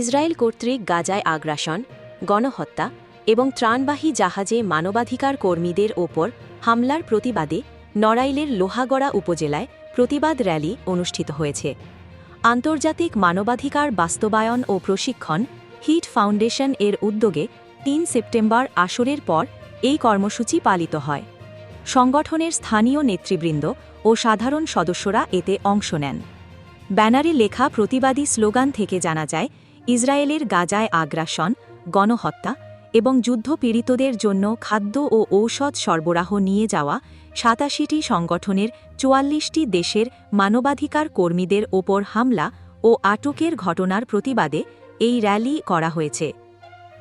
Israel কর্তৃক গাজায় আগ্রাসন, গণহত্যা এবং ত্রাণবাহী জাহাজে মানবাধিকার কর্মীদের ওপর হামলার প্রতিবাদে নড়াইলের লোহাগড়া উপজেলায় প্রতিবাদ র্যালি অনুষ্ঠিত হয়েছে। আন্তর্জাতিক মানবাধিকার বাস্তবায়ন ও প্রশিক্ষণ হিট ফাউন্ডেশন এর উদ্যোগে তিন সেপ্টেম্বর আসরের পর এই কর্মসূচি পালিত হয়। সংগঠনের স্থানীয় নেতৃবৃন্দ ও সাধারণ সদস্যরা এতে অংশ নেন। ব্যানারে লেখা প্রতিবাদী স্লোগান থেকে জানা যায় ইসরায়েলের গাজায় আগ্রাসন, গণহত্যা এবং যুদ্ধপীড়িতদের জন্য খাদ্য ও ঔষধ সরবরাহ নিয়ে যাওয়া সাতাশিটি সংগঠনের চুয়াল্লিশটি দেশের মানবাধিকার কর্মীদের ওপর হামলা ও আটকের ঘটনার প্রতিবাদে এই র্যালি করা হয়েছে।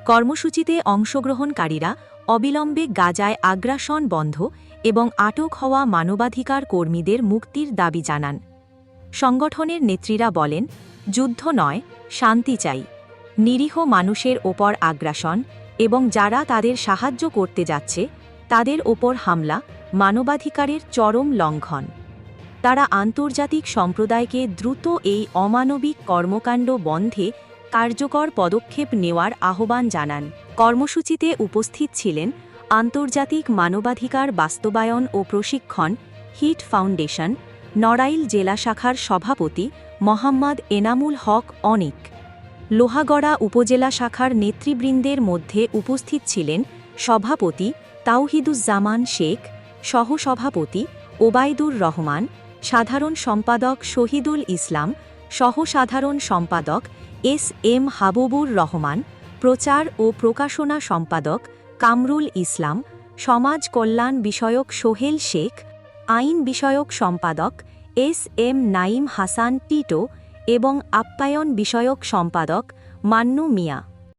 কর্মসূচিতে অংশগ্রহণকারীরা অবিলম্বে গাজায় আগ্রাসন বন্ধ এবং আটক হওয়া মানবাধিকার কর্মীদের মুক্তির দাবি জানান। সংগঠনের নেত্রীরা বলেন যুদ্ধ নয়, শান্তি চাই। নিরীহ মানুষের ওপর আগ্রাসন এবং যারা তাদের সাহায্য করতে যাচ্ছে, তাদের ওপর হামলা, মানবাধিকারের চরম লঙ্ঘন। তারা আন্তর্জাতিক সম্প্রদায়কে দ্রুত এই অমানবিক কর্মকাণ্ড বন্ধে কার্যকর পদক্ষেপ নেওয়ার আহ্বান জানান। কর্মসূচিতে উপস্থিত ছিলেন আন্তর্জাতিক মানবাধিকার বাস্তবায়ন ও প্রশিক্ষণ, হিট ফাউন্ডেশন নড়াইল জেলা শাখার সভাপতি মোহাম্মদ এনামুল হক অনিক। লোহাগড়া উপজেলা শাখার নেতৃবৃন্দের মধ্যে উপস্থিত ছিলেন সভাপতি তাওহিদুজ্জামান শেখ, সহসভাপতি ওবায়দুর রহমান, সাধারণ সম্পাদক শহীদুল ইসলাম, সহসাধারণ সম্পাদক এস এম হাবুবুর রহমান, প্রচার ও প্রকাশনা সম্পাদক কামরুল ইসলাম, সমাজ কল্যাণ বিষয়ক সোহেল শেখ আইন বিষয়ক সম্পাদক এস এম নাইম হাসান টিটো এবং আপ্যায়ন বিষয়ক সম্পাদক মান্নু মিয়া।